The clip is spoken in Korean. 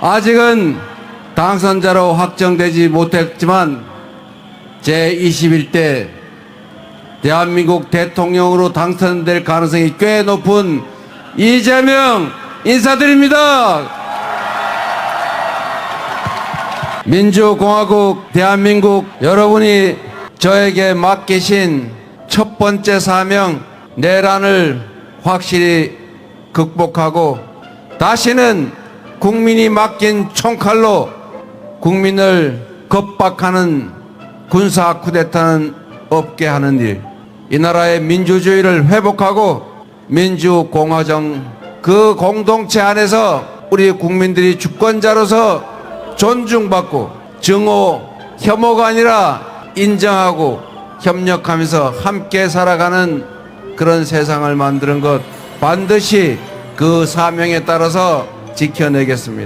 아직은 당선자로 확정되지 못했지만 제21대 대한민국 대통령으로 당선될 가능성이 꽤 높은 이재명 인사드립니다. 민주공화국 대한민국 여러분이 저에게 맡기신 첫 번째 사명 내란을 확실히 극복하고 다시는 국민이 맡긴 총칼로 국민을 겁박하는 군사 쿠데타는 없게 하는 일, 이 나라의 민주주의를 회복하고 민주공화정 그 공동체 안에서 우리 국민들이 주권자로서 존중받고 증오, 혐오가 아니라 인정하고 협력하면서 함께 살아가는 그런 세상을 만드는 것 반드시 그 사명에 따라서 지켜내겠습니다.